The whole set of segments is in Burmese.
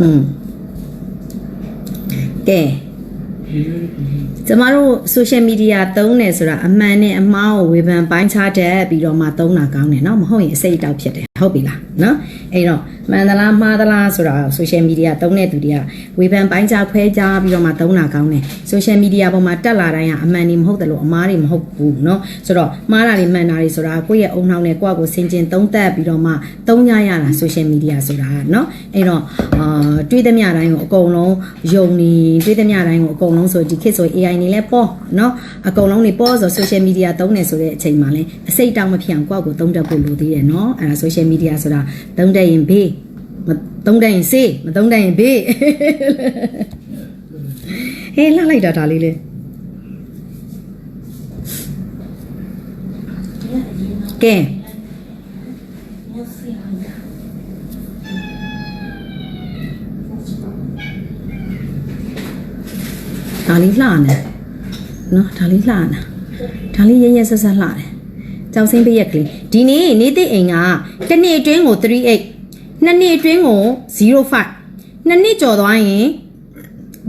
อืมကဲကျမတို့ social media သုံးတယ်ဆိုတာအမှန်နဲ့အမှားကိုဝေဖန်ပိုင်းခြားတတ်ပြီးတော့မှသုံးတာကောင်းတယ်เนาะမဟုတ်ရင်အစိတ်အတောက်ဖြစ်တယ် ဟုတ်ပြီလားเนาะအဲ့တော့မှန်သလားမှားသလားဆိုတာ social media သုံးတဲ့သူတွေကဝေဖန်ပိုင်းခြားခွဲခြားပြီးတော့မှသုံးတာကောင်းတယ် social media ပေါ်မှာတက်လာတိုင်းကအမှန်တွေမဟုတ်တယ်လို့အမှားတွေမဟုတ်ဘူးเนาะဆိုတော့မှားတာတွေမှန်တာတွေဆိုတာကိုယ့်ရဲ့အုံနှောင်းနဲ့ကိုယ့်အကိုစင်ကျင်သုံးသပ်ပြီးတော့မှသုံးကြရတာ social media ဆိုတာเนาะအဲ့တော့အာတွေးသမျှတိုင်းကိုအကုန်လုံးယုံနေတွေးသမျှတိုင်းကိုအကုန်လုံးဆိုဒီခေတ်ဆို AI နေလဲပေါ့เนาะအကုန်လုံးနေပေါ့ဆို social media သုံးနေဆိုတဲ့အချိန်မှာလဲအစိတ်တောင်မဖြစ်အောင်ကိုယ့်အကိုသုံးတတ်ဖို့လိုသေးတယ်เนาะအဲ့ဒါ social media ဆိုတာသုံးတတ်ရင်ဘေးမသုံးတတ်ရင်စေးမသုံးတတ်ရင်ဘေးဟေးလှလိုက်တာဒါလေးလေကဲဒါလေးလှနေနော်ဒါလေးလှနေဒါလေးရရဆက်ဆက်လှတယ် ကြောင်စင်းပေးရက်ကလေးဒီနေ့နေ့သိအိမ်ကတစ်နေ့အတွင်းကို38နှစ်နှစ်အတွင်းကို05နှစ်နှစ်ကျော်သွားရင်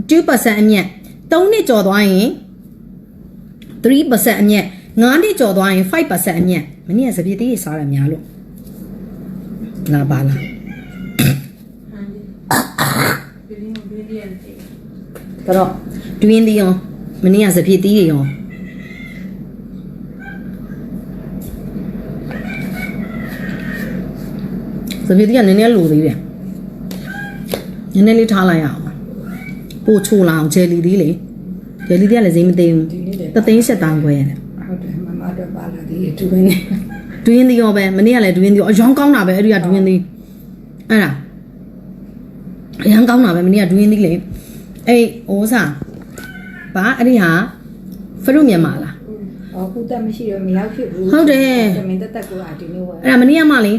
2%အမြတ်3နှစ်ကျော်သွားရင်3%အမြတ်9နှစ်ကျော်သွားရင်5%အမြတ်မနေ့ကစပစ်သေးစားရများလို့လာပါလားကတော့တွင်းသေးရောမနေ့ကစပစ်သေးရောစ ပစ်သေးကနည်းနည်းလိုသေးတယ်နည်းနည်းလေးထားလိုက်ရအောင်ပို့ချိုးလာအောင်ဂျယ်လီသေးလေဂျယ်လီသေးကလည်းဈေးမသိဘူးတသိန်းဆက်တောင်းခွဲရတယ်ဟုတ်တယ်မမတော့ပါလာဒီအတူပဲနေတွင်းသေးရောပဲမနေ့ကလည်းတွင်းသေးရောအယောင်ကောင်းတာပဲအဲ့ဒီကတွင်းသေးအဲ့ဒါအယောင်ကောင်းတာပဲမနေ့ကတွင်းသေးလေအဲ့ဟိုးစားဘာအဲ့ဒီဟာဖရုမြန်မာလားဟောခုတက်မရှိတော့မရောက်ဖြစ်ဘူးဟုတ်တယ်တမင်တက်တက်ကိုအဒီနေ့ဝယ်အဲ့ဒါမနေ့ကမှလေ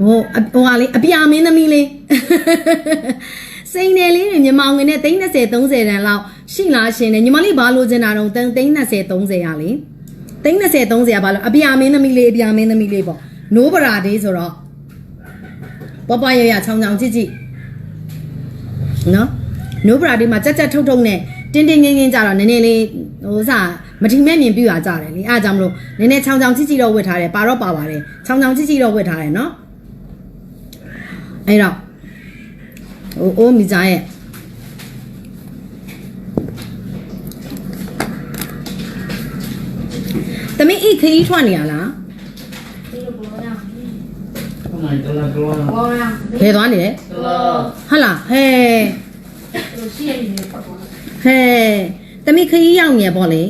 ဟိုအဟိုဟာလေအပြာမင်းသမီးလေးစိန်တယ်လေးတွေညီမငွေနဲ့30 30တန်လောက်ရှိလားရှင်တယ်ညီမလေးဘာလို့ကျင်တာတော့30 30 30ရလေ30 30ရဘာလို့အပြာမင်းသမီးလေးအပြာမင်းသမီးလေးပေါ့နိုးပရာဒေးဆိုတော့ပပရရချောင်းချောင်းကြည့်ကြည့်နော်နိုးပရာဒေးမှာကြက်ကြက်ထုတ်ထုတ်နဲ့တင်းတင်းငင်းငင်းကြတော့နည်းနည်းလေးဟိုစားမထီမဲ့မြင်ပြရကြတယ်လေအားကြောင့်မလို့နည်းနည်းချောင်းချောင်းကြည့်ကြည့်တော့ဝတ်ထားတယ်ပါတော့ပါပါတယ်ချောင်းချောင်းကြည့်ကြည့်တော့ဝတ်ထားတယ်နော် အဲ့တော့ဟိုအိုးမိသားရဲ့တမင်းအိခရီးထွက်နေရလား Oh my god, la gloire. ဟောရဘယ်သွားနေလဲ Gloire. ဟုတ်လားဟဲ့ရှိရနေပေါ့ပေါ့ဟဲ့တမီးခရီးရောက်နေပေါ့လေ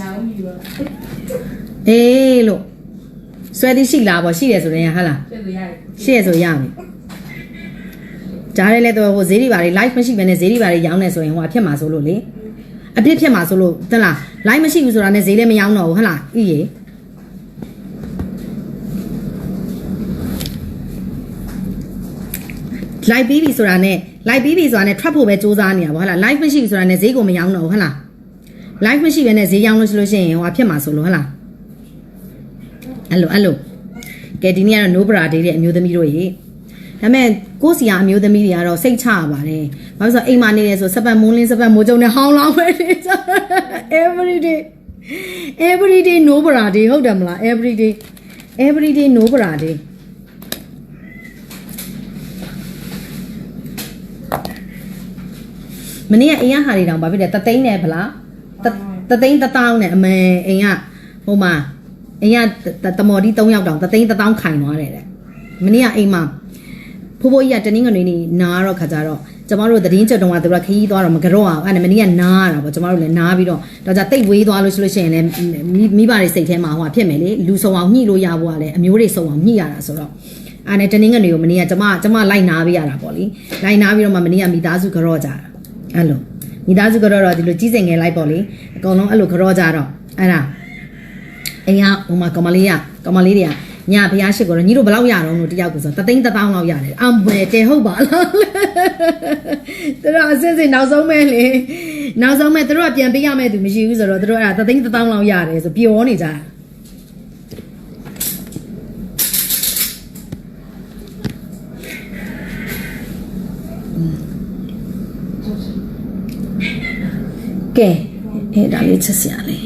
လာဦးပြီပါအေးလို့ ဆွဲသည်ရှိလားပေါ့ရှိတယ်ဆိုရင်ဟာလားပြည့်လို့ရတယ်ရှိရဆိုရပြီကြားရဲလဲတော့ဟိုဈေးတွေပါလေ live မရှိဘဲနဲ့ဈေးတွေပါလေရောင်းနေဆိုရင်ဟိုအဖြစ်မှာဆိုလို့လေအပြစ်ဖြစ်မှာဆိုလို့တလား live မရှိဘူးဆိုတာနဲ့ဈေးလည်းမရောင်းတော့ဘူးဟုတ်လားဤရေလိုက်ပြီးပြီဆိုတာနဲ့လိုက်ပြီးပြီဆိုတာနဲ့ထွက်ဖို့ပဲစူးစမ်းနေတာပေါ့ဟုတ်လား live မရှိဘူးဆိုတာနဲ့ဈေးကိုမရောင်းတော့ဘူးဟုတ်လား live မရှိဘဲနဲ့ဈေးရောင်းလို့ဆိုလို့ရှိရင်ဟိုအဖြစ်မှာဆိုလို့ဟုတ်လား အဲ့လိုအဲ့လိုကဲဒီနေ့ကတော့ no bra day တဲ့အမျိုးသမီးတို့ရေဒါပေမဲ့ကိုယ့်စီကအမျိုးသမီးတွေကတော့စိတ်ချရပါတယ်ဘာလို့လဲဆိုတော့အိမ်မှာနေတယ်ဆိုစပတ်မုန်းလင်းစပတ်မိုးကြုံနဲ့ဟောင်းလောင်းပဲနေကြ every day every day no bra day ဟုတ်တယ်မလား every day every day no bra day မနေ့ကအိမ်ကဟာတွေတောင်ဘာဖြစ်လဲတသိန်းနဲ့ဗလားတတသိန်းတစ်တောင်းနဲ့အမေအိမ်ကဟိုမှာ အိမ်ကတတမော်ဒီ3ယောက်တောင်တသိန်းတစ်တောင်းခိုင်သွားတယ်တဲ့မနေ့ကအိမ်မှာဖိုးဖိုးကြီးကတနင်္ဂနွေနေ့နားတော့ခါကြတော့ကျမတို့သတင်းချက်တုံးကသူကခရီးသွားတော့မကြောက်အောင်အဲ့ဒါမနေ့ကနားရတာပေါ့ကျမတို့လည်းနားပြီးတော့တော့ကြတိတ်ဝေးသွားလို့ဆိုလို့ရှိရင်လည်းမိမိဘတွေစိတ်ထဲမှာဟိုဟာဖြစ်မယ်လေလူဆုံအောင်ညှိလို့ရဖို့ကလည်းအမျိုးတွေဆုံအောင်ညှိရတာဆိုတော့အဲ့နဲ့တနင်္ဂနွေကိုမနေ့ကကျမကျမလိုက်နားပေးရတာပေါ့လေလိုက်နားပြီးတော့မှမနေ့ကမိသားစုကြော့ကြတာအဲ့လိုမိသားစုကတော့တော့ဒီလိုကြီးစင်ငယ်လိုက်ပေါ့လေအကုန်လုံးအဲ့လိုကြောကြတော့အဲ့ဒါ အိမ်ကဟိုမှာကောင်မလေးကကောင်မလေးတွေကညဘုရားရှိခိုးတော့ညီတို့ဘယ်လောက်ရတော့လို့တယောက်ကိုဆိုတသိန်းတပေါင်းလောက်ရတယ်အောင်ပွဲတဲဟုတ်ပါလားသူတို့အစစ်စစ်နောက်ဆုံးမဲ့လေနောက်ဆုံးမဲ့သူတို့ကပြန်ပေးရမဲ့သူမရှိဘူးဆိုတော့သူတို့အဲ့ဒါတသိန်းတပေါင်းလောက်ရတယ်ဆိုပျော်နေကြတယ်ကဲအဲ့ဒါလေးချက်စရာလေး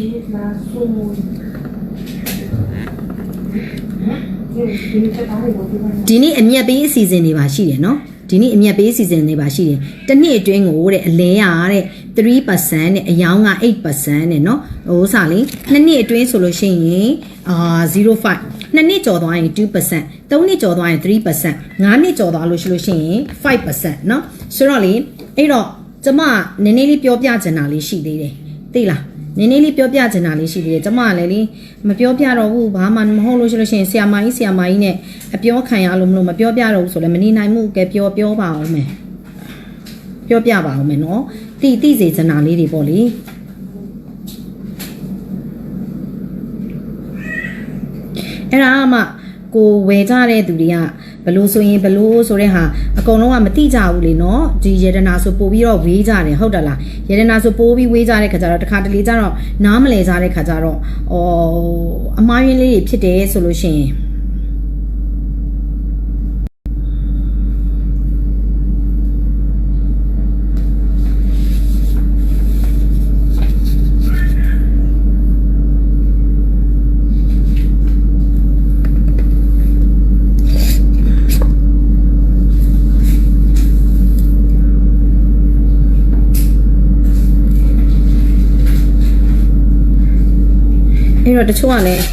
ဒီဒီချက်သားတွေကိုဒီမှာဒီနေ့အမျက်ပေးအစီအစဉ်တွေပါရှိတယ်နော်ဒီနေ့အမျက်ပေးအစီအစဉ်တွေပါရှိတယ်တစ်နှစ်အတွင်းကိုတဲ့အလဲရတဲ့3%နဲ့အယောင်းက8%နဲ့နော်ဟိုစားလေနှစ်နှစ်အတွင်းဆိုလို့ရှိရင်အာ05နှစ်နှစ်ကျော်သွားရင်2%သုံးနှစ်ကျော်သွားရင်3%ငါးနှစ်ကျော်သွားလို့ရှိလို့ရှိရင်5%နော်ဆိုတော့လေအဲ့တော့ကျမနည်းနည်းလေးပြောပြချင်တာလေးရှိသေးတယ်သိလား နည်းနည်းလေးပြောပြချင်တာလေးရှိသေးတယ်ကျမကလည်းလေမပြောပြတော့ဘူးဘာမှမဟုတ်လို့ရှိလို့ရှိရင်ဆရာမကြီးဆရာမကြီးနဲ့အပြောခံရလို့မလို့မပြောပြတော့ဘူးဆိုလည်းမနေနိုင်ဘူးကဲပြောပြောပါအောင်မယ်ပြောပြပါအောင်မယ်နော်တိတိစေချင်တာလေးတွေပေါ့လေအဲ့ဒါမှကိုဝယ်ကြတဲ့သူတွေက ဘလို့ဆိုရင်ဘလို့ဆိုတဲ့ဟာအကုန်လုံးကမတိကြဘူးလေနော်ဒီယေဒနာဆိုပို့ပြီးတော့ဝေးကြတယ်ဟုတ်တယ်လားယေဒနာဆိုပို့ပြီးဝေးကြတဲ့ခါကျတော့တခါတလေကျတော့နားမလဲကြတဲ့ခါကျတော့အော်အမားရင်းလေးတွေဖြစ်တယ်ဆိုလို့ရှိရင် အဲ့တော့တချို့ကလည်း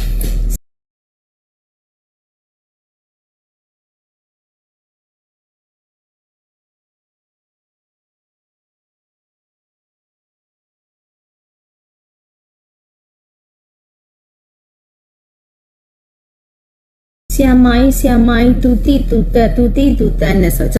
ဆရာမကြီးဆရာမကြီးသူတိသူတက်သူတိသူတက်နဲ့ဆို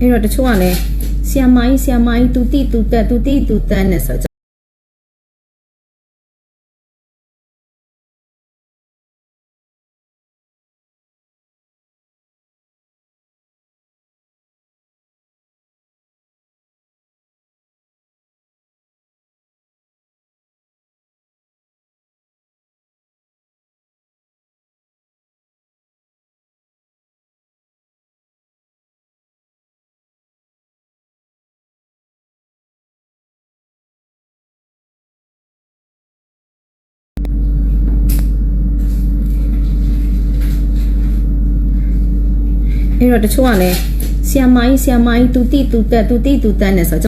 အဲ့တော့တချို့ကလည်းဆီယမိုင်းဆီယမိုင်းသူတိသူတက်သူတိသူတက်နဲ့ဆိုတော့ အဲ့တော့တချို့ကလည်းဆီယမိုင်းဆီယမိုင်းသူတိသူတက်သူတိသူတက်နဲ့ဆိုတော့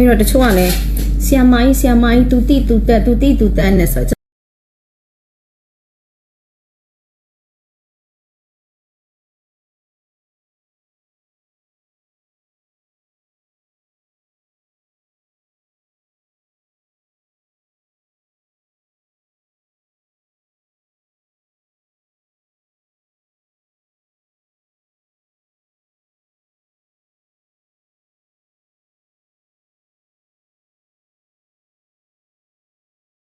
အဲ့တော့တချို့ကလည်းဆီယမိုင်းဆီယမိုင်းသူတိသူတက်သူတိသူတက်နဲ့ဆိုတော့